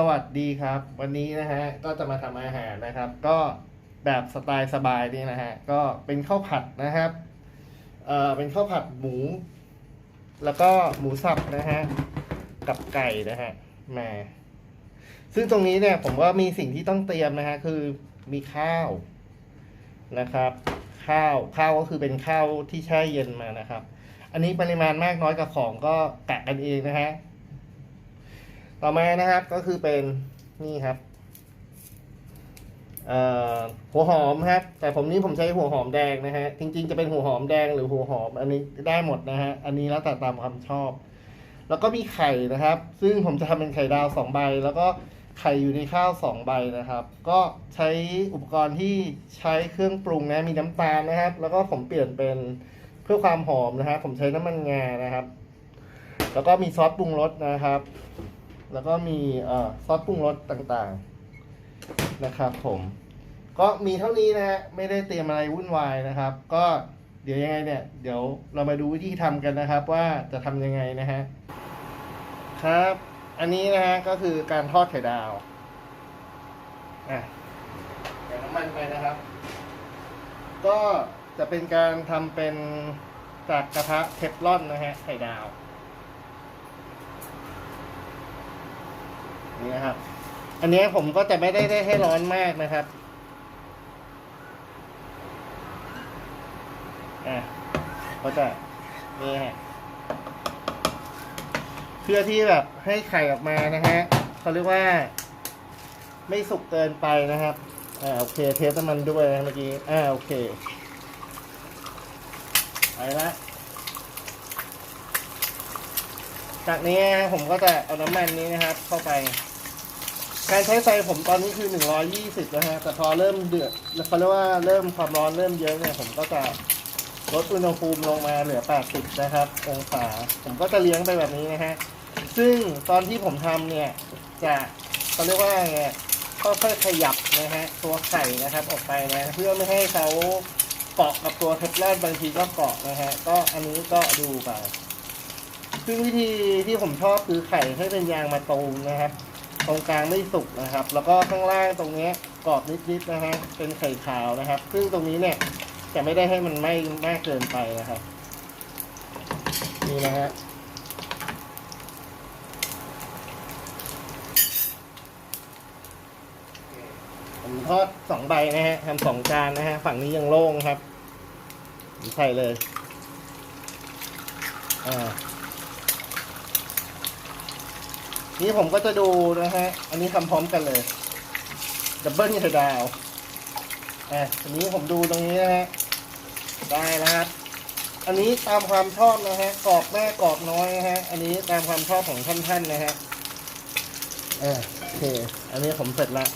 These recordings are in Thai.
สวัสดีครับ วันนี้นะฮะก็จะมาทำอาหารนะครับ ก็แบบสไตล์สบายนี่นะฮะก็เป็นข้าวผัดนะครับเอ่อเป็นข้าวผัดหมู แล้วก็หมูสับนะฮะกับไก่นะฮะแหมาซึ่งตรงนี้เนี่ยผมว่ามีสิ่งที่ต้องเตรียมนะฮะคือมีข้าวนะครับ ข้าวข้าวก็คือเป็นข้าวที่แช่เย็นมานะครับ อันนี้ปริมาณมากน้อยกับของก็กะกันเองนะฮะ ต่อมานะครับก็คือเป็นนี่ครับหัวหอมครับ แต่ผมนี้ผมใช้หัวหอมแดงนะฮะจริงๆจะเป็นหัวหอมแดงหรือหัวหอม อันนี้ได้หมดนะฮะอันนี้แล้วแต่ตามความชอบ แล้วก็มีไข่นะครับ ซึ่งผมจะทำเป็นไข่ดาวสองใบ แล้วก็ไข่อยู่ในข้าวสองใบนะครับ ก็ใช้อุปกรณ์ที่ใช้เครื่องปรุงนะมีน้ำตาลนะครับ แล้วก็ผมเปลี่ยนเป็นเพื่อความหอมนะฮะผมใช้น้ำมันงานะครับ แล้วก็มีซอสปรุงรสนะครับ แล้วก็มีอซอสปรุงรสต่างๆนะครับผม ก็มีเท่านี้นะฮะไม่ได้เตรียมอะไรวุ่นวายนะครับ ก็เดี๋ยวยังไงเนี่ย เดี๋ยวเรามาดูวิธีทำกันนะครับ ว่าจะทำยังไงนะฮะครับ อันนี้นะฮะก็คือการทอดไข่ดาวอะใส่น้ำมันไปนะครับ ก็จะเป็นการทำเป็นจากกระทะเทฟลอนนะฮะไข่ดาว นี่นะครับ อันนี้ผมก็จะไม่ได้ได้ให้ร้อนมากนะครับอะก็จะนี่ฮะเพื่อที่แบบให้ไข่ออกมานะฮะเขาเรียกว่า ไม่สุกเกินไปนะครับอ่าโอเคเทสน้ำมันด้วยนะเมื่อกี้อ่าโอเคไปละจากนี้ผมก็จะเอาน้ำมันนี้นะครับ เข้าไป การใช้ไฟผมตอนนี้คือ 120 นะฮะ แต่พอเริ่มเดือดเขาเรียกว่าเริ่มความร้อนเริ่มเยอะเนี่ย ผมก็จะลดอุณหภูมิลงมาเหลือ 80 นะครับองศา ผมก็จะเลี้ยงไปแบบนี้นะฮะ ซึ่งตอนที่ผมทำเนี่ย จะเขาเรียกว่าไงค่อยๆขยับนะฮะตัวไข่นะครับออกไปนะ เพื่อไม่ให้เขาเกาะกับตัวเทฟลอนบางทีก็เกาะนะฮะ ก็อันนี้ก็ดูไปซึ่งวิธีที่ผมชอบคือไข่ให้เป็นยางมาตูมนะครับ ตรงกลางไม่สุกนะครับ แล้วก็ข้างล่างตรงนี้กรอบนิดๆนะฮะเป็นไข่ขาวนะครับ ซึ่งตรงนี้เนี่ยจะไม่ได้ให้มันไหม้มากเกินไปนะครับนี่นะฮะผมทอดสองใบนะฮะทำสองจานนะฮะฝั่งนี้ยังโล่งครับใส่เลยอ่า นี่ผมก็จะดูนะฮะ อันนี้ทำพร้อมกันเลยดับเบิลไข่ดาวอะอันนี้ผมดูตรงนี้นะฮะ ได้แล้วครับ อันนี้ตามความชอบนะฮะ กรอบแม่กรอบน้อยนะฮะ อันนี้ตามความชอบของท่านๆนะฮะอ่าโอเค อันนี้ผมเสร็จละ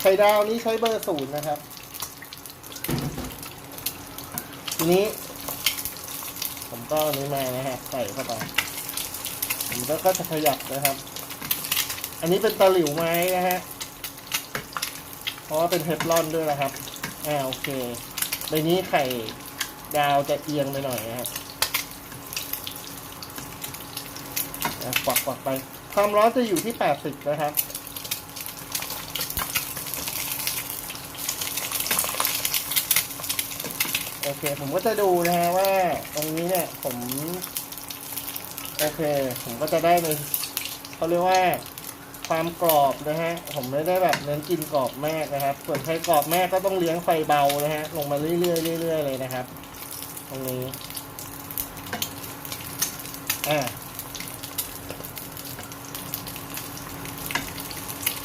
ไข่ดาวนี้ใช้เบอร์ศูนย์นะครับ ทีนี้ ผมก็อันนี้มานะฮะ ใส่เข้าไป ผมก็ก็จะขยับนะครับ อันนี้เป็นตะหลิวไม้นะฮะ เพราะว่าเป็นเทฟลอนด้วยนะครับ อ่าโอเคใบนี้ไข่ดาวจะเอียงไปหน่อยนะครับอะกวักกวักไป ความร้อนจะอยู่ที่ 80 นะครับ โอเค ผมก็จะดูนะฮะว่าตรงนี้เนี่ยผม โอเค ผมก็จะได้ในเขาเรียกว่าความกรอบนะฮะ ผมไม่ได้แบบเน้นกินกรอบแมากนะครับ ส่วนใครกรอบแมากก็ต้องเลี้ยงไฟเบานะฮะ ลงมาเรื่อยๆเรื่อยๆเลยนะครับ ตรงนี้ อ่า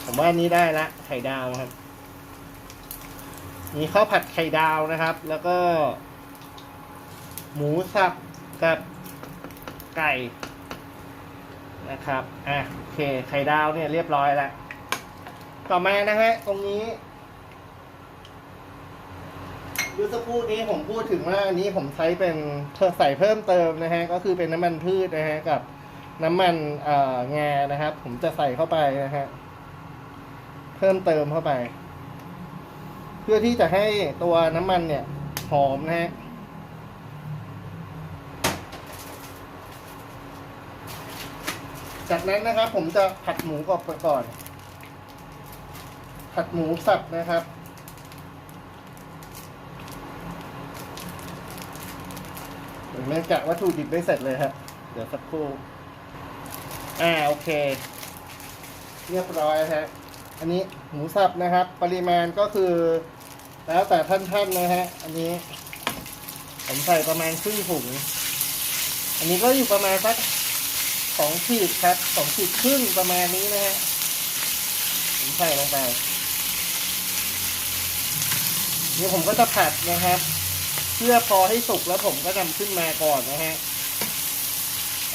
ผมว่านนี้ได้ละ ไข่ดาวครับ มีข้าวผัดไข่ดาวนะครับ แล้วก็ หมูสับกับ ไก่นะครับ อะโอเค ไข่ดาวเนี่ยเรียบร้อยแล้ว ต่อมานะฮะ ตรงนี้ดูสักครู่นี้ผมพูดถึงว่าอันนี้ผมใช้เป็นใส่เพิ่มเติมนะฮะ ก็คือเป็นน้ำมันพืชนะฮะ กับน้ำมันเอ่องานะครับ ผมจะใส่เข้าไปนะฮะ เพิ่มเติมเข้าไป เพื่อที่จะให้ตัวน้ำมันเนี่ยหอมนะฮะ จากนั้นนะครับ ผมจะผัดหมูก่อนก่อน ผัดหมูสับนะครับ เนื่องจากวัตถุดิบไม่เสร็จเลยครับเดี๋ยวสักครู่ อ่าโอเค เรียบร้อยฮะ อันนี้หมูสับนะครับ ปริมาณก็คือ แล้วแต่ท่านๆนะฮะ อันนี้ ผมใส่ประมาณครึ่งถุง อันนี้ก็อยู่ประมาณสัก สองขีดครับสองขีดครึ่งประมาณนี้นะฮะผมใส่ลงไปนี่ผมก็จะผัดนะครับ เพื่อพอให้สุกแล้วผมก็นำขึ้นมาก่อนนะฮะ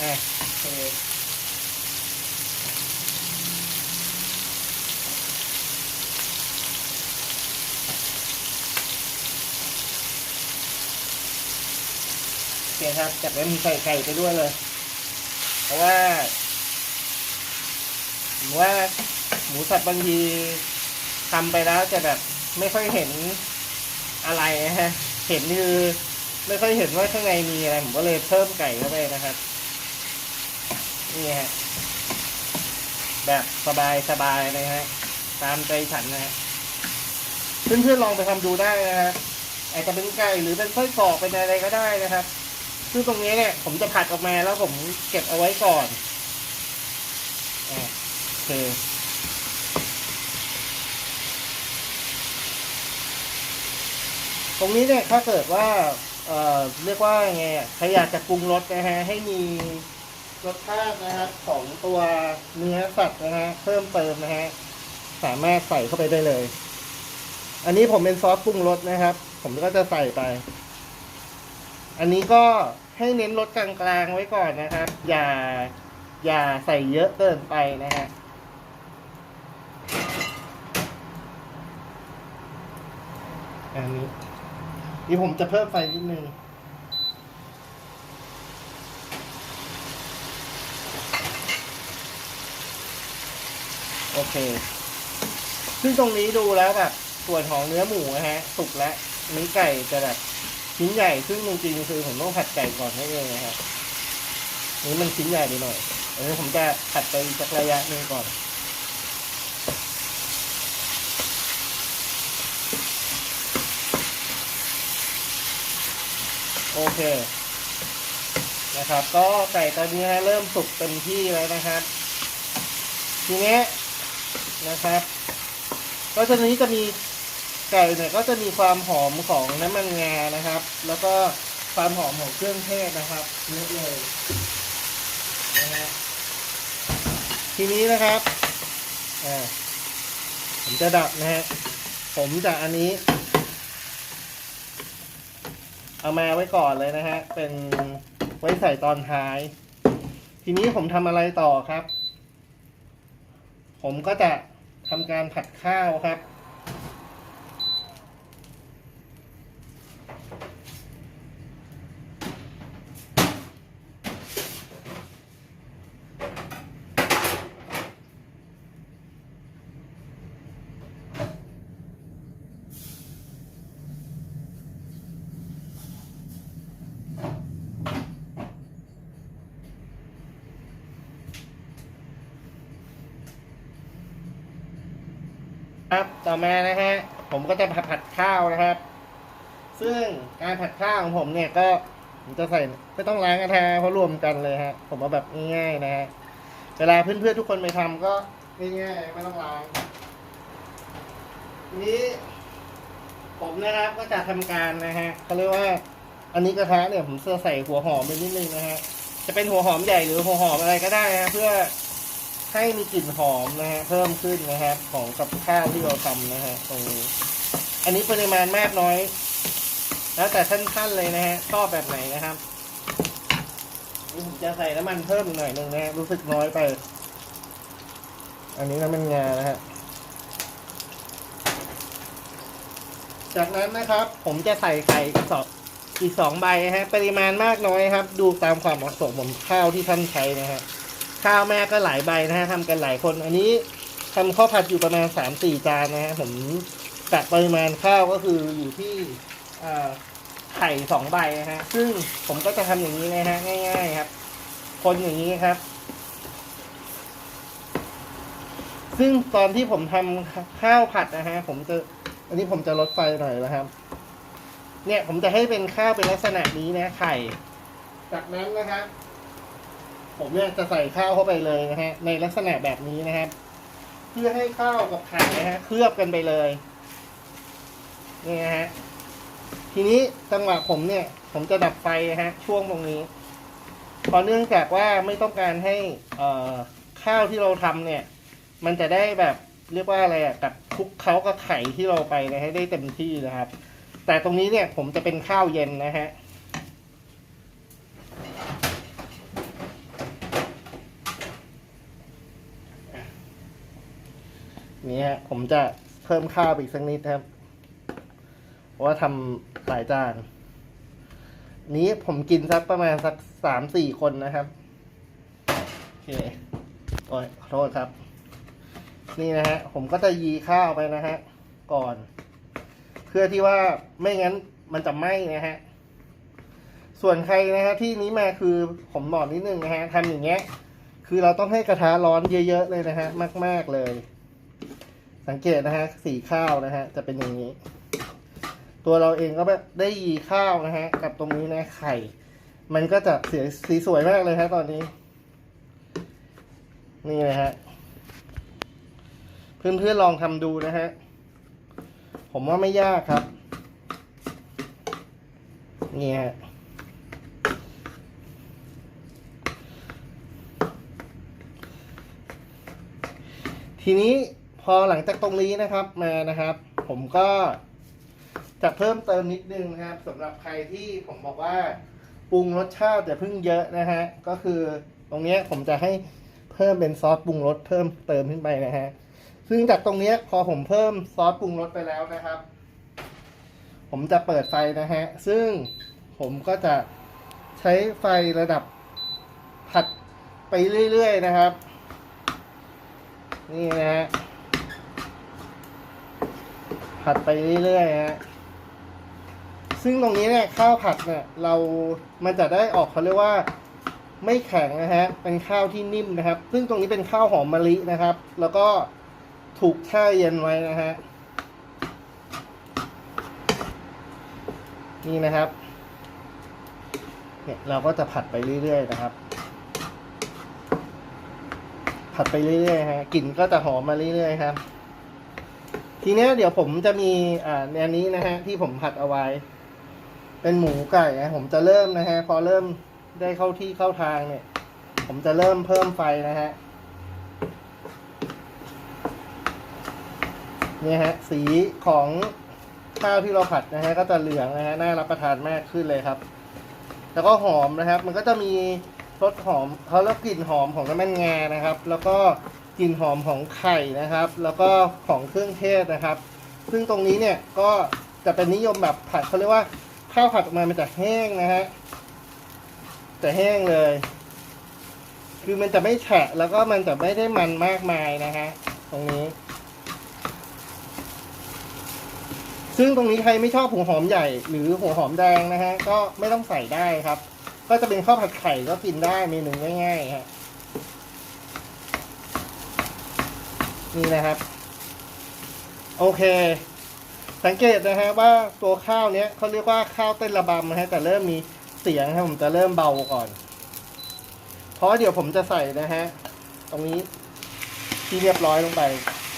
อะโอเคโอเคครับจากนั้นใส่ไข่ไปด้วยเลย ราะว่าผมว่าหมูสับบางทีทำไปแล้วจะแบบไม่ค่อยเห็นอะไรนะฮะ เห็นคือไม่ค่อยเห็นว่าข้างในมีอะไร ผมก็เลยเพิ่มไก่เข้าไปนะครับ นี่ฮะ แบบสบายสบายๆนะฮะ ตามใจฉันนะฮะ เพื่อนๆลองไปทำดูได้นะครับอาจจะเป็นไก่หรือเป็นไส้กรอกเป็นอะไรก็ได้นะครับ ซึ่งตรงนี้เนี่ย ผมจะผัดออกมาแล้วผมเก็บเอาไว้ก่อนอะโอเคตรงนี้เนี่ยถ้าเกิดว่าเอ่อเรียกว่าไงใครอยากจะปรุงรสนะฮะให้มีรสชาตินะครับของตัวเนื้อสัตว์นะฮะเพิ่มเติมนะฮะสามารถใส่เข้าไปได้เลย อันนี้ผมเป็นซอสปรุงรสนะครับ ผมก็จะใส่ไป อันนี้ก็ ให้เน้นรสกลางๆไว้ก่อนนะครับ อย่าอย่าใส่เยอะเกินไปนะฮะอันนี้นี่ผมจะเพิ่มไฟนิดนึงโอเค ซึ่งตรงนี้ดูแล้วแบบส่วนของเนื้อหมูนะฮะ สุกแล้วอันนี้ไก่จะแบบ ชิ้นใหญ่ซึ่งจริงๆคือผมต้องผัดไก่ก่อนให้เลยนะครับนนี้มันชิ้นใหญ่ไปหน่อยอันนี้ผมจะผัดไปสักระยะหนึ่งก่อน โอเค นะครับ ก็ไก่ตอนนี้นะเริ่มสุกเต็มที่แล้วนะครับ ทีนี้นะครับ ก็จะนี้จะมี ไก่เนี่ยก็จะมีความหอมของน้ำมันงานะครับ แล้วก็ความหอมของเครื่องเทศนะครับเยอะเลยนะฮะทีนี้นะครับอ่าผมจะดับนะฮะผมจะอันนี้ เอามาไว้ก่อนเลยนะฮะเป็นไว้ใส่ตอนท้าย ทีนี้ผมทำอะไรต่อครับ ผมก็จะทำการผัดข้าวครับ ครับต่อมานะฮะผมก็จะผัดผัดข้าวนะครับ ซึ่งการผัดข้าวของผมเนี่ยก็ผมจะใส่ไม่ต้องล้างกระทะเพราะรวมกันเลยฮะ ผมเอาแบบง่ายๆนะฮะเวลาเพื่อนๆทุกคนไปทำก็ง่ายๆไม่ต้องล้างนี้ ผมนะครับก็จะทำการนะฮะเขาเรียกว่า อันนี้กระทะเนี่ยผมจะใส่หัวหอมไปนิดนึงนะฮะจะเป็นหัวหอมใหญ่หรือหัวหอมอะไรก็ได้นะเพื่อ ให้มีกลิ่นหอมนะฮะเพิ่มขึ้นนะครับของกับข้าวที่เราทำนะฮะตรงนี้อันนี้ปริมาณมากน้อย แล้วแต่ท่านๆเลยนะฮะชอบแบบไหนนะครับผมจะใส่น้ำมันเพิ่มหน่อยหนึ่งนะฮะรู้สึกน้อยไป อันนี้น้ำมันงานะฮะจากนั้นนะครับ ผมจะใส่ไก่อีกสองอีกสองใบนะฮะ ปริมาณมากน้อยครับ ดูตามความเหมาะสมของข้าวที่ท่านใช้นะฮะ ข้าวแม่ก็หลายใบนะฮะทำกันหลายคน อันนี้ทำข้าวผัดอยู่ประมาณสามสี่จานนะฮะผมกะปริมาณข้าวก็คืออยู่ที่ไข่สองใบนะฮะ ซึ่งผมก็จะทำอย่างนี้นะฮะง่ายๆครับ คนอย่างนี้ครับ ซึ่งตอนที่ผมทำข้าวผัดนะฮะ ผมจะ อันนี้ผมจะลดไฟหน่อยนะครับ เนี่ยผมจะให้เป็นข้าวเป็นลักษณะนี้นะไข่ จากนั้นนะครับ ผมเนี่ยจะใส่ข้าวเข้าไปเลยนะฮะ ในลักษณะแบบนี้นะครับ เพื่อให้ข้าวกับไข่นะฮะเคลือบกันไปเลยนี่นะฮะทีนี้จังหวะผมเนี่ย ผมจะดับไฟนะฮะ ช่วงตรงนี้เพราะเนื่องจากว่าไม่ต้องการให้เอ่อข้าวที่เราทำเนี่ย มันจะได้แบบเรียกว่าอะไรอะกับคลุกเคล้ากับไข่ที่เราไปนะให้ได้เต็มที่นะครับ แต่ตรงนี้เนี่ยผมจะเป็นข้าวเย็นนะฮะ นี่ฮะผมจะเพิ่มข้าวไปอีกสักนิดครับ เพราะว่าทำหลายจาน นี้ผมกินสักประมาณสักสามสี่คนนะครับ โอเคโอ้ยขอโทษครับ นี่นะฮะ ผมก็จะยีข้าวไปนะฮะ ก่อน เพื่อที่ว่าไม่งั้นมันจะไหม้นะฮะ ส่วนใครนะฮะที่นี้มาคือผมบอกนิดนึงนะฮะทำอย่างเงี้ย คือเราต้องให้กระทะร้อนเยอะๆเลยนะฮะ มาก ๆเลย สังเกตนะฮะ สีข้าวนะฮะ จะเป็นอย่างนี้ ตัวเราเองก็แบบได้ยีข้าวนะฮะ กับตรงนี้นะไข่ มันก็จะเสียสีสวยมากเลยฮะตอนนี้ นี่นะฮะ เพื่อนๆลองทำดูนะฮะ ผมว่าไม่ยากครับ นี่ฮะทีนี้ พอหลังจากตรงนี้นะครับมานะครับ ผมก็จะเพิ่มเติมนิดนึงนะครับสำหรับใครที่ผมบอกว่าปรุงรสชาติอย่เพิ่งเยอะนะฮะก็คือตรงนี้ผมจะให้เพิ่มเป็นซอสปรุงรสเพิ่มเติมขึ้นไปนะฮะซึ่งจากตรงนี้พอผมเพิ่มซอสปรุงรสไปแล้วนะครับ ผมจะเปิดไฟนะฮะซึ่งผมก็จะใช้ไฟระดับผัดไปเรื่อยๆนะครับ นี่นะฮะ ผัดไปเรื่อยๆฮะซึ่งตรงนี้เนี่ยข้าวผัดเนี่ยเรามันจะได้ออกเขาเรียกว่าไม่แข็งนะฮะ เป็นข้าวที่นิ่มนะครับ ซึ่งตรงนี้เป็นข้าวหอมมะลินะครับ แล้วก็ถูกแช่เย็นไว้นะฮะ นี่นะครับ เนี่ยเราก็จะผัดไปเรื่อยๆนะครับ ผัดไปเรื่อยๆฮะ กลิ่นก็จะหอมมาเรื่อยๆครับ ทีเนี้ยเดี๋ยวผมจะมีอ่าในอันนี้นะฮะ ที่ผมผัดเอาไว้ เป็นหมูไก่นะผมจะเริ่มนะฮะ พอเริ่มได้เข้าที่เข้าทางเนี่ย ผมจะเริ่มเพิ่มไฟนะฮะนี่ฮะ สีของข้าวที่เราผัดนะฮะ ก็จะเหลืองนะฮะน่ารับประทานมากขึ้นเลยครับ แล้วก็หอมนะครับ มันก็จะมีรสหอมเขาเรียกกลิ่นหอมของน้ำมันงานะครับ แล้วก็ กลิ่นหอมของไข่นะครับ แล้วก็ของเครื่องเทศนะครับ ซึ่งตรงนี้เนี่ยก็จะเป็นนิยมแบบผัดเขาเรียกว่าข้าวผัดออกมามันจะแห้งนะฮะจะแห้งเลย คือมันจะไม่แฉะแล้วก็มันจะไม่ได้มันมากมายนะฮะตรงนี้ ซึ่งตรงนี้ใครไม่ชอบหัวหอมใหญ่ หรือหัวหอมแดงนะฮะก็ไม่ต้องใส่ได้ครับ ก็จะเป็นข้าวผัดไข่ก็กินได้เมนูง่ายๆฮะ นี่นะครับ โอเค สังเกตนะฮะว่าตัวข้าวเนี้ยเขาเรียกว่าข้าวเต้นระบำนะฮะแต่เริ่มมีเสียงครับผมจะเริ่มเบาก่อน เพราะเดี๋ยวผมจะใส่นะฮะตรงนี้ที่เรียบร้อยลงไป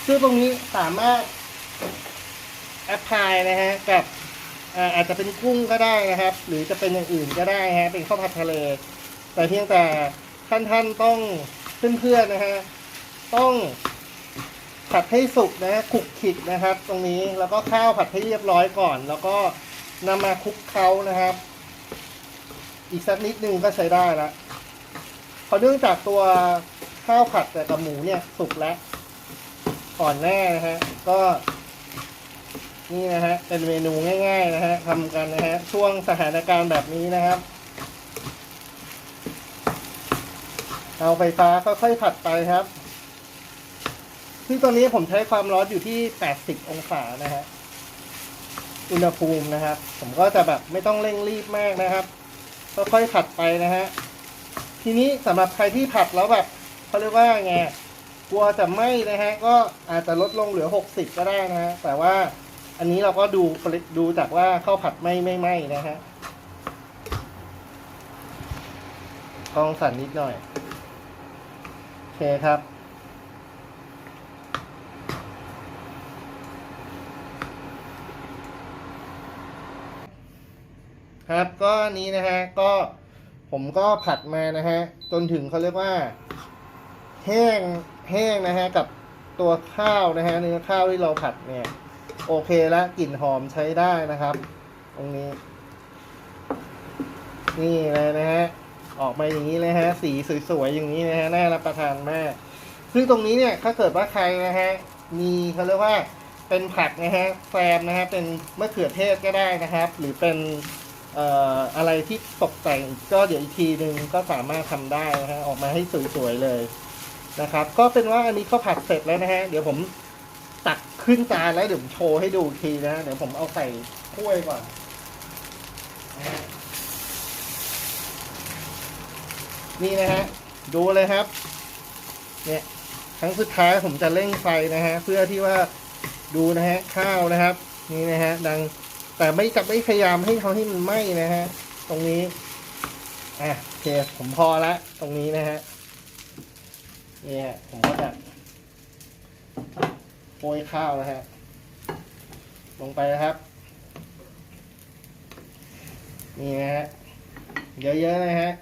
ซึ่งตรงนี้สามารถแอปพลายนะฮะกับอาจจะเป็นกุ้งก็ได้นะครับ หรือจะเป็นอย่างอื่นก็ได้ฮะเป็นข้าวผัดทะเล แต่เพียงแต่ท่านท่านๆต้องเพื่อนๆนะฮะต้อง ผัดให้สุกนะฮะคลุกขิกนะครับ ตรงนี้แล้วก็ข้าวผัดให้เรียบร้อยก่อน แล้วก็นำมาคลุกเคล้านะครับ อีกสักนิดนึงก็ใช้ได้ละเพราะเนื่องจากตัวข้าวผัดแต่กับหมูเนี่ยสุกแล้วก่อนแน่นะฮะก็ นี่นะฮะเป็นเมนูง่าย ๆ นะฮะทำกันนะฮะช่วงสถานการณ์แบบนี้นะครับเอาไฟฟ้าค่อยๆผัดไปครับ ซึ่งตอนนี้ผมใช้ความร้อนอยู่ที่ 80 องศานะฮะ อุณหภูมินะครับ ผมก็จะแบบไม่ต้องเร่งรีบมากนะครับ ค่อยๆผัดไปนะฮะ ทีนี้สำหรับใครที่ผัดแล้วแบบเขาเรียกว่าไง กลัวจะไหม้นะฮะ ก็อาจจะลดลงเหลือ 60 ก็ได้นะฮะ แต่ว่าอันนี้เราก็ดูดูจากว่าข้าวผัดไหม้ไม่ไหม้นะฮะกองสั่นนิดหน่อย โอเคครับ ครับ ก็นี้นะฮะก็ผมก็ผัดมานะฮะจนถึงเขาเรียกว่า แห้งแห้งนะฮะกับตัวข้าวนะฮะเนื้อข้าวที่เราผัดเนี่ย โอเคแล้วกลิ่นหอมใช้ได้นะครับ ตรงนี้ นี่เลยนะฮะออกมาอย่างนี้เลยฮะ สีสวยๆอย่างนี้นะฮะน่ารับประทานมากซึ่งตรงนี้เนี่ยถ้าเกิดว่าใครนะฮะมีเขาเรียกว่าเป็นผักนะฮะแซมนะฮะเป็นมะเขือเทศก็ได้นะครับ หรือเป็น อะไรที่ตกแต่งก็เดี๋ยวอีกทีหนึ่งก็สามารถทำได้นะฮะออกมาให้สวยๆเลยนะครับ ก็เป็นว่าอันนี้ข้าวผัดเสร็จแล้วนะฮะเดี๋ยวผมตักขึ้นจานแล้วเดี๋ยวผมโชว์ให้ดูทีนะฮะเดี๋ยวผมเอาใส่ถ้วยก่อนนี่นะฮะดูเลยครับ เนี่ยครั้งสุดท้ายผมจะเร่งไฟนะฮะเพื่อที่ว่าดูนะฮะข้าวนะครับ นี่นะฮะดัง แต่ไม่กับไม่พยายามให้เขาให้มันไหม้นะฮะ ตรงนี้ อะโอเคผมพอละ ตรงนี้นะฮะ เนี่ยผมก็จะโปรยข้าวนะฮะ ลงไปนะครับ นี่นะฮะ เยอะๆนะฮะ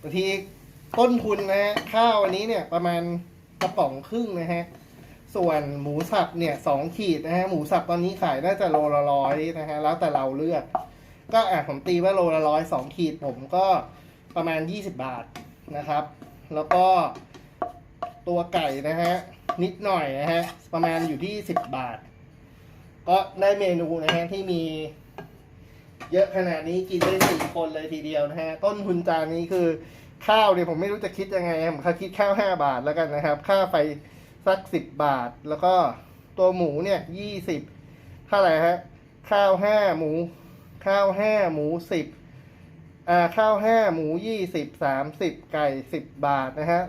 บางทีต้นทุนนะฮะ ข้าวอันนี้เนี่ยประมาณกระป๋องครึ่งนะฮะ ส่วนหมูสับเนี่ยสองขีดนะฮะ หมูสับตอนนี้ขายน่าจะโลละร้อยนะฮะ แล้วแต่เราเลือก ก็อะผมตีว่าโลละร้อยสองขีดผมก็ประมาณยี่สิบบาทนะครับ แล้วก็ตัวไก่นะฮะ นิดหน่อยนะฮะ ประมาณอยู่ที่สิบบาท ก็ได้เมนูนะฮะที่มีเยอะขนาดนี้กินได้สี่คนเลยทีเดียวนะฮะ ต้นทุนจานนี้คือข้าวเนี่ยผมไม่รู้จะคิดยังไงผมคิดข้าวห้าบาทแล้วกันนะครับ ค่าไฟ สักสิบบาท แล้วก็ตัวหมูเนี่ยยี่สิบเท่าไหร่ฮะข้าวห้าหมู ข้าวห้าหมูสิบอ่าข้าวห้าหมูยี่สิบสามสิบไก่สิบบาทนะฮะ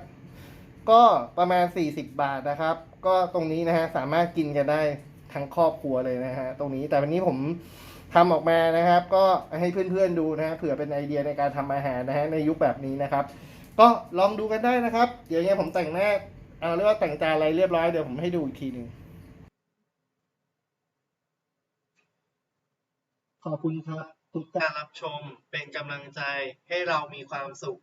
ก็ประมาณสี่สิบบาทนะครับ ก็ตรงนี้นะฮะสามารถกินกันได้ทั้งครอบครัวเลยนะฮะตรงนี้แต่วันนี้ผมทำออกมานะครับ ก็ให้เพื่อนๆดูนะฮะเผื่อเป็นไอเดียในการทำอาหารนะฮะในยุคแบบนี้นะครับ ก็ลองดูกันได้นะครับ เดี๋ยวยังผมแต่งหน้า เอาเรียกว่าแต่งจาอะไรเรียบร้อยเดี๋ยวผมให้ดูอีกทีหนึ่งขอบคุณครับ ทุกการรับชมเป็นกำลังใจให้เรามีความสุข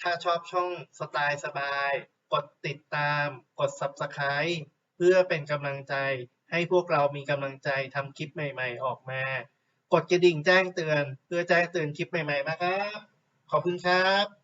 ถ้าชอบช่องสไตล์สบาย กดติดตาม กด Subscribe เพื่อเป็นกำลังใจให้พวกเรามีกำลังใจทำคลิปใหม่ๆออกมา กดกระดิ่งแจ้งเตือน เพื่อแจ้งเตือนคลิปใหม่ๆนะครับ ขอบคุณครับ